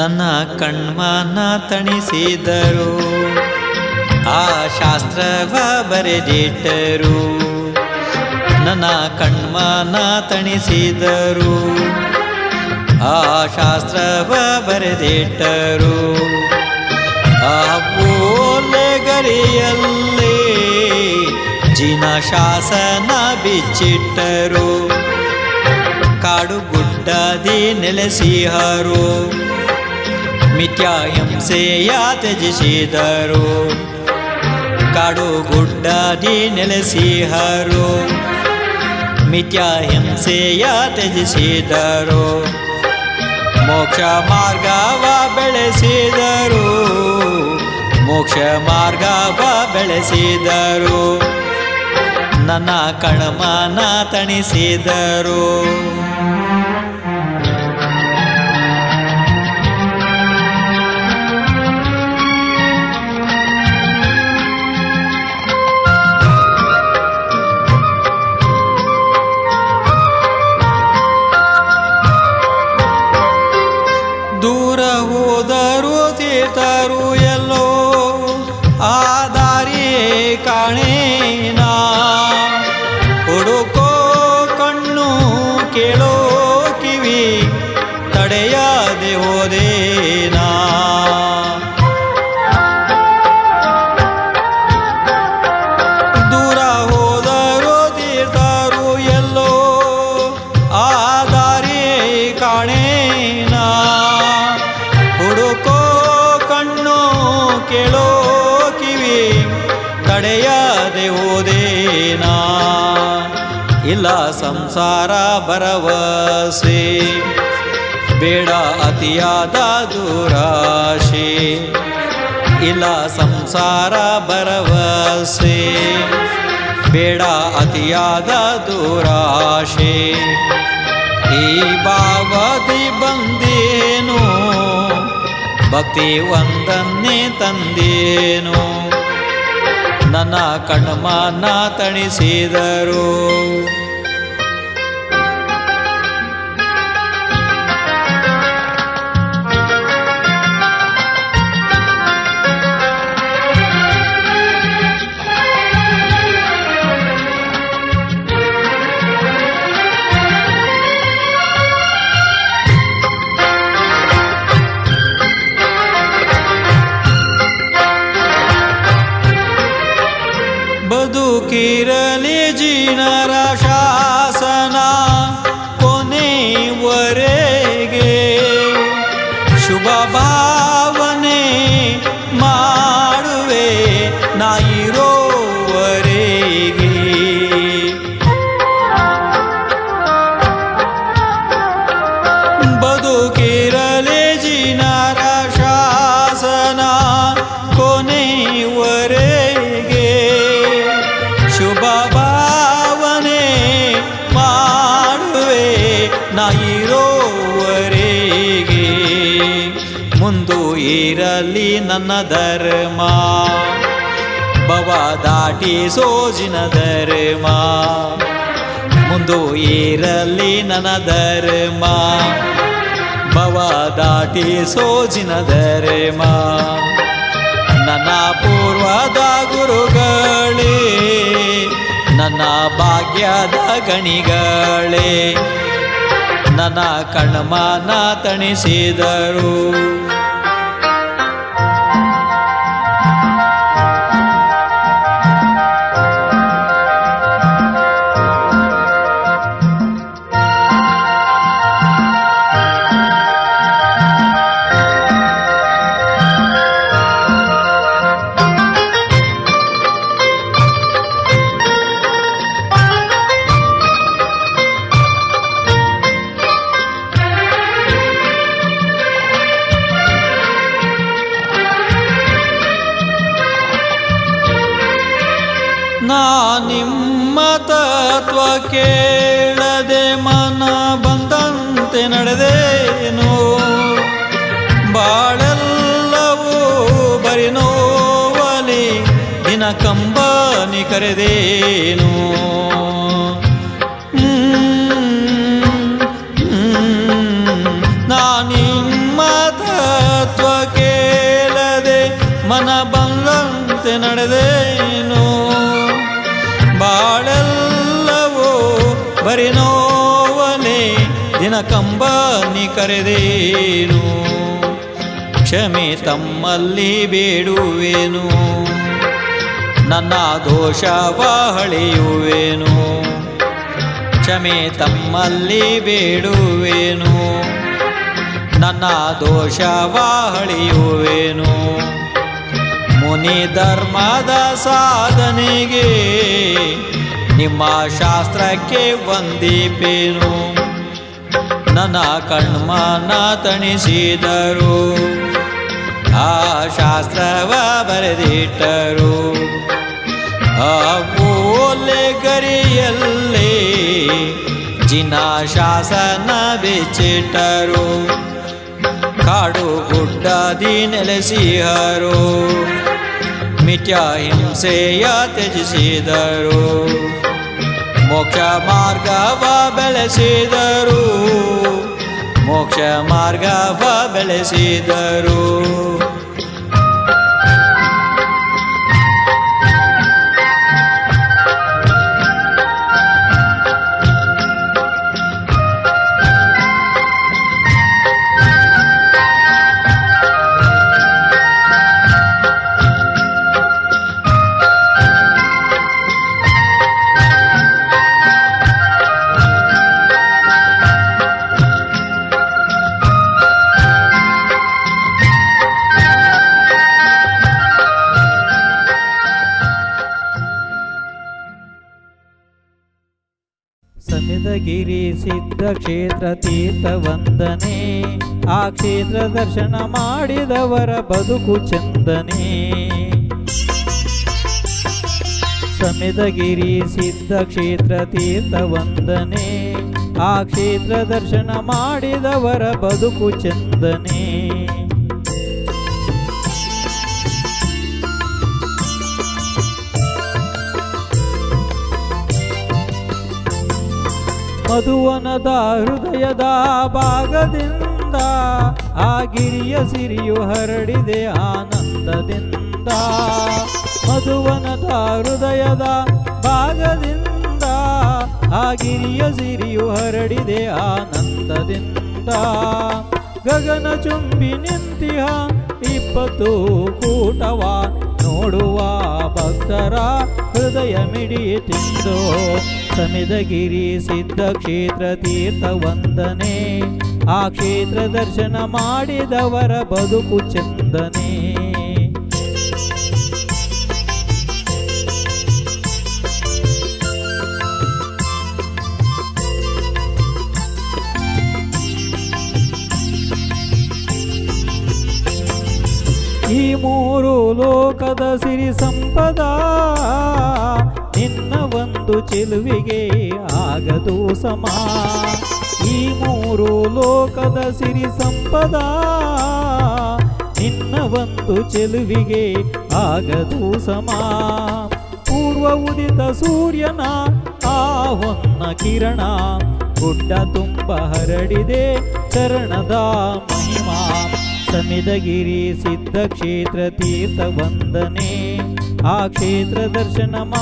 ನನ್ನ ಕಣ್ಮನ ತಣಿಸಿದರು. ಆ ಶಾಸ್ತ್ರವ ಬರೆದಿಟ್ಟರು. ನನ್ನ ಕಣ್ಮನ ತಣಿಸಿದರು. ಆ ಶಾಸ್ತ್ರವ ಬರೆದಿಟ್ಟರು. ಆ ಗರಿಯಲ್ಲಿ ಜಿನ ಶಾಸನ ಬಿಚ್ಚಿಟ್ಟರು. ಕಾಡು ಗುಡ್ಡದಿ ನೆಲೆಸಿಹರು. ಮಿಥ್ಯಾ ಹಿಂಸೆಯ ತ್ಯಜಿಸಿದರು. ಕಾಡು ಗುಡ್ಡದಿ ನೆಲೆಸಿಹರು. ಮಿಥ್ಯಾ ಹಿಂಸೆಯ ತ್ಯಜಿಸಿದರು. ಮೋಕ್ಷ ಮಾರ್ಗವ ಬೆಳೆಸಿದರು. ಮೋಕ್ಷ ಮಾರ್ಗವ ಬೆಳೆಸಿದರು. ನನ್ನ ಕಣಮನ ತಣಿಸಿದರು. ಇಲ್ಲ ಸಂಸಾರ ಭರವಸೆ. ಬೇಡ ಅತಿಯಾದ ದುರಾಶೆ. ಇಲ್ಲ ಸಂಸಾರ ಭರವಸೆ. ಬೇಡ ಅತಿಯಾದ ದುರಾಶೆ. ಈ ಭಾವದಿ ಬಂದೇನು? ಭಕ್ತಿ ಒಂದನ್ನೇ ತಂದೇನು? ನನ್ನ ಕಣ್ಮನ ತಣಿಸಿದರು. Krishna ಇರಲಿ ನನ್ನ ಧರ್ಮ. ಬವ ದಾಟಿ ಸೋಜಿನ ಧರ್ಮ. ಮುಂದು ಇರಲಿ ನನ್ನ ಧರ್ಮ. ಬವ ದಾಟಿ ಸೋಜಿನ ಧರ್ಮ. ನನ್ನ ಪೂರ್ವದ ಗುರುಗಳೇ, ನನ್ನ ಭಾಗ್ಯದ ಗಣಿಗಳೇ, ನನ್ನ ಕಣ್ಮನ ತಣಿಸಿದರು. ನಾ ನಿಮ್ಮ ಕೇಳದೆ ಮನ ಬಂದಂತೆ ನಡೆದೇನು? ಬಾಳೆಲ್ಲವೂ ಬರಿ ನೋವಲಿ ದಿನ ಕಂಬನಿ ಕರೆದೇನು? ನಿಮ್ಮ ಮನ ಬಂದಂತೆ ನಡೆದೇನು? ಬಾಳೆಲ್ಲವೂ ಬರೀ ನೋವನೆ ದಿನ ಕಂಬನಿ ಕರೆದೇನು? ಕ್ಷಮೆ ತಮ್ಮಲ್ಲಿ ಬೇಡುವೆನು? ನನ್ನ ದೋಷ ಹಳೆಯುವೆನು? ಕ್ಷಮೆ ತಮ್ಮಲ್ಲಿ ಬೇಡುವೆನು? ನನ್ನ ದೋಷ ಹಳೆಯುವೆನು? ಮುನಿ ಧರ್ಮದ ಸಾಧನೆಗೆ ನಿಮ್ಮ ಶಾಸ್ತ್ರಕ್ಕೆ ವಂದಿಪೇನು. ನನ್ನ ಕಣ್ಮನ ತಣಿಸಿದರು, ಆ ಶಾಸ್ತ್ರವ ಬರೆದಿಟ್ಟರು. ಆ ಓಲೆ ಗರಿಯಲ್ಲೇ ಜಿನ ಶಾಸನ ಬೆಚ್ಚಿಟ್ಟರು. ಕಾಡು ಗುಡ್ಡದಿ ನೆಲೆಸಿಹರು ಮಿಥ್ಯ ಹಿಂಸೆಯ ತ್ಯಜಿಸಿದರು. ಮೋಕ್ಷ ಮಾರ್ಗವ ಬೆಳೆಸಿದರು. ಮೋಕ್ಷ ಮಾರ್ಗವ ಬೆಳೆಸಿದರು. ಸಮಿದಗಿರಿ ಸಿದ್ಧ ಕ್ಷೇತ್ರ ತೀರ್ಥ ವಂದನೆ. ಆ ಕ್ಷೇತ್ರ ದರ್ಶನ ಮಾಡಿದವರ ಬದುಕು ಚಂದನೆ. ಸಮಿದಗಿರಿ ಸಿದ್ಧ ಕ್ಷೇತ್ರ ತೀರ್ಥ ವಂದನೆ. ಆ ಕ್ಷೇತ್ರ ದರ್ಶನ ಮಾಡಿದವರ ಬದುಕು ಚಂದನೆ. ಮಧುವನದ ಹೃದಯದ ಭಾಗದಿಂದ ಆ ಗಿರಿಯ ಸಿರಿಯು ಹರಡಿದೆ ಆನಂದದಿಂದ. ಮಧುವನದ ಹೃದಯದ ಭಾಗದಿಂದ ಆ ಗಿರಿಯ ಸಿರಿಯು ಹರಡಿದೆ ಆನಂದದಿಂದ. ಗಗನ ಚುಂಬಿ ನಿಂತಿಹ ಇಪ್ಪತ್ತು ಕೂಟವ ನೋಡುವ ಭಕ್ತರ ಹೃದಯ ಮಿಡಿಯಿತೆಂದು ಸಮಿದಗಿರಿ ಸಿದ್ಧ ಕ್ಷೇತ್ರ ತೀರ್ಥ ವಂದನೆ. ಆ ಕ್ಷೇತ್ರ ದರ್ಶನ ಮಾಡಿದವರ ಬದುಕು ಚಂದನೆ. ಈ ಮೂರು ಲೋಕದ ಸಿರಿ ಸಂಪದ. ನಿನ್ನ ಒಂದು ಚೆಲುವಿಗೆ ಆಗದು ಸಮ. ಈ ಮೂರು ಲೋಕದ ಸಿರಿ ಸಂಪದ. ನಿನ್ನ ಒಂದು ಚೆಲುವಿಗೆ ಆಗದು ಸಮ. ಪೂರ್ವ ಉದಿತ ಸೂರ್ಯನ ಆ ಹೊನ್ನ ಕಿರಣ. ಗುಡ್ಡ ತುಂಬ ಹರಡಿದೆ, ಚರಣದ ಮಹಿಮಾ. ಸಮಿದಗಿರಿ ಸಿದ್ಧ ಕ್ಷೇತ್ರ ತೀರ್ಥ ವಂದನೆ. ಆ ಕ್ಷೇತ್ರ ದರ್ಶನ ಮಾ